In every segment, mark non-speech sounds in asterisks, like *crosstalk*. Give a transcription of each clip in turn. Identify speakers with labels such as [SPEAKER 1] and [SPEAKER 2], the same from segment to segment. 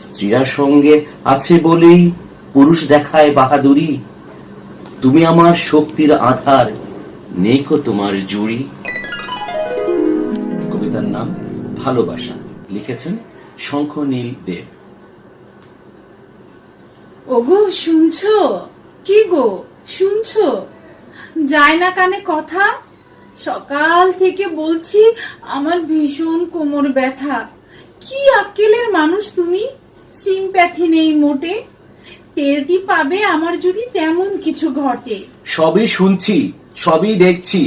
[SPEAKER 1] স্ত্রীরা সঙ্গে আছে বলেই পুরুষ দেখায় বাহাদুরি। তুমি আমার শক্তির আধার নেই কো তোমার জুড়ি। কবিতার নাম ভালোবাসা। লিখেছেন শঙ্খনীল দেব।
[SPEAKER 2] ওগো, শুনছো? কি গো? শুনছো? যায় না কানে কথা? সকাল থেকে বলছি আমার ভীষণ কোমর ব্যথা। কি আক্কেলের মানুষ সিম্প্যাথি নেই মোটে। টেরটি পাবে আমার যদি তেমন কিছু ঘটে।
[SPEAKER 1] সবই শুনছি সবই দেখছি।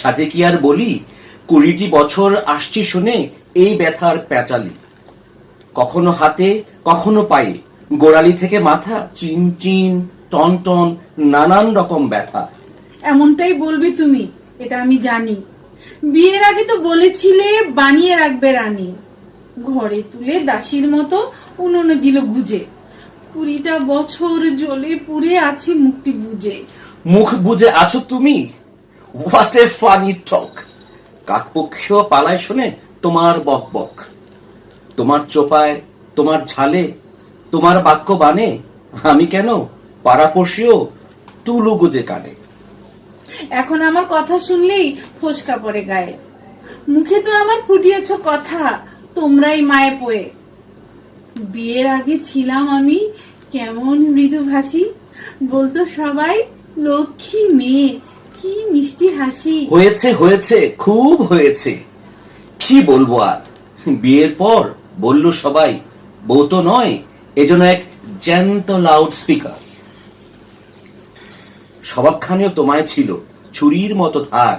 [SPEAKER 1] সাথে কি আর বলি কুড়িটি বছর আসছি শুনে এই ব্যথার প্যাচালি। কখনো হাতে কখনো পায়ে গোড়ালি থেকে মাথা চিন চিন টন টন নানান রকম ব্যথা।
[SPEAKER 2] এমনটাই বলবে তুমি এটা আমি জানি। বিয়ের আগে তো বলেছিলে বানিয়ে রাখবে রানী। ঘরে তুলে দাসীর মতো উনুনে দিল গুজে। কুড়িটা বছর জ্বলে পুড়ে আছি মুখটি বুঝে।
[SPEAKER 1] মুখ বুঝে আছো তুমি? হোয়াট এ ফানি টক কাকপক্ষীয় পালায় শুনে তোমার বক বক। তোমার চোপায় তোমার ঝালে তোমার বাক্য বানে আমি কেন পাড়াপড়শিও তুলু গুজে কানে?
[SPEAKER 2] এখন আমার কথা শুনলেই ফসকা পড়ে গায়ে। মুখে তো আমার ফুটিয়েছ কথা তোমরাই মায়ে পোয়ে। বিয়ের আগে ছিলাম আমি কেমন মৃদুভাষী বলতো সবাই, লক্ষ্মী মেয়ে, কি মিষ্টি হাসি।
[SPEAKER 1] হয়েছে হয়েছে, খুব হয়েছে। কি বলব আর? বিয়ের পর বলল সবাই, বউ তো নয় এজন্য এক জ্যান্ত লাউড স্পিকার স্বভাবখানেও তোমায় ছিল ছুরির মতো ধার।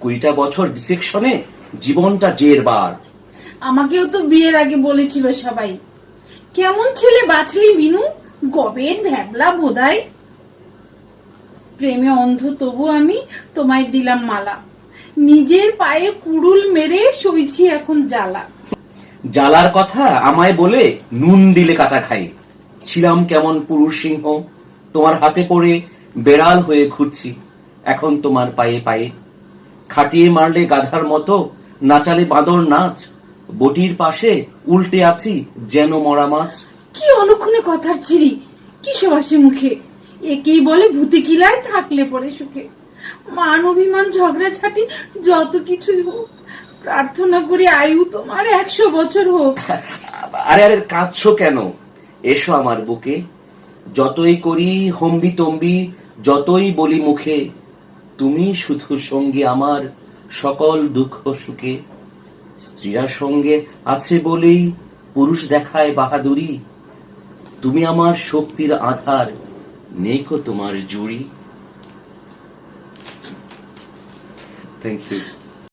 [SPEAKER 1] কুড়িটা বছর ডিসেকশনে জীবনটা জের বার
[SPEAKER 2] আমাকেও তো বিয়ের আগে বলেছিল সবাই। কেমন ছেলে বাছলি বিনু গবের ভ্যাবলা বোধাই। প্রেমে অন্ধ তবু আমি তোমায় দিলাম মালা। নিজের পায়ে কুড়ুল মেরে সইছি এখন জ্বালা।
[SPEAKER 1] জ্বালার কথা আমায় বলে নুন দিলে কাটা খাই। ছিলাম কেমন পুরুষ সিংহ, তোমার হাতে পড়ে বেড়াল হয়ে ঘুরছি, এখন তোমার পায়ে পায়ে। খাটিয়ে মারলে গাধার মতো, নাচালে বাঁদর নাচ বটির পাশে উল্টে আছি যেন মরা মাছ।
[SPEAKER 2] কি অলক্ষণে কথার চিরি কি সবাসে মুখে? একেই বলে ভূতে কিলায় থাকলে পরে সুখে। মান অভিমান ঝগড়া ঝাঁটি যত কিছুই হোক প্রার্থনা করি আয়ু তোমার একশো বছর হোক। *laughs*
[SPEAKER 1] আরে আরে কাঁদছো কেন? এসো আমার বুকে। যতই করি হম্বি তম্বি যতই বলি মুখে তুমি শুধু সঙ্গী আমার সকল দুঃখ সুখে। স্ত্রীরা সঙ্গে আছে বলেই পুরুষ দেখায় বাহাদুরি। তুমি আমার শক্তির আধার নেইকো তোমার জুড়ি। Thank you